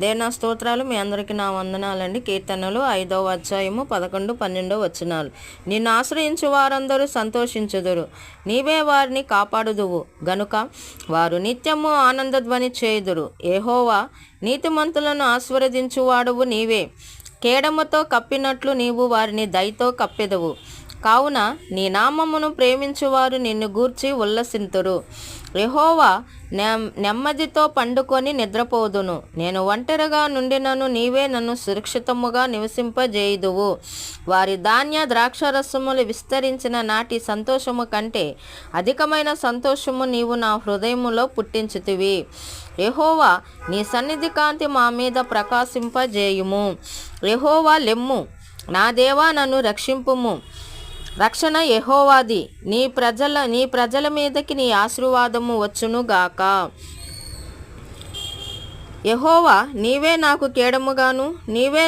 దేనా స్తోత్రాలు మీ అందరికీ నా వందనాలండి. కీర్తనలు ఐదవ అధ్యాయము పదకొండు పన్నెండో వచనాలు. నిన్ను ఆశ్రయించు వారందరూ సంతోషించుదురు. నీవే వారిని కాపాడుదువు. గనుక వారు నిత్యము ఆనందధ్వని చేయుదురు. ఏహోవా నీతిమంతులను ఆశీర్వదించువాడువు నీవే. కేడముతో కప్పినట్లు నీవు వారిని దయతో కప్పెదవు. కావున నీ నామమును ప్రేమించువారు నిన్ను గూర్చి ఉల్లసింతురు. రెహోవా నెమ్- నెమ్మదితో పండుకొని నిద్రపోదును. నేను ఒంటరిగా నుండినను నీవే నన్ను సురక్షితముగా నివసింపజేయుదువు. వారి ధాన్య ద్రాక్షరసములు విస్తరించిన నాటి సంతోషము కంటే అధికమైన సంతోషము నీవు నా హృదయములో పుట్టించుతివి. రెహోవా నీ సన్నిధి కాంతి మా మీద ప్రకాశింపజేయుము. రెహోవా లెమ్ము నా దేవా నన్ను రక్షింపుము. రక్షణ యహోవాది. నీ ప్రజల నీ ప్రజల మీదకి నీ ఆశీర్వాదము వచ్చును గాక నీవే నాకు కేడముగాను నీవే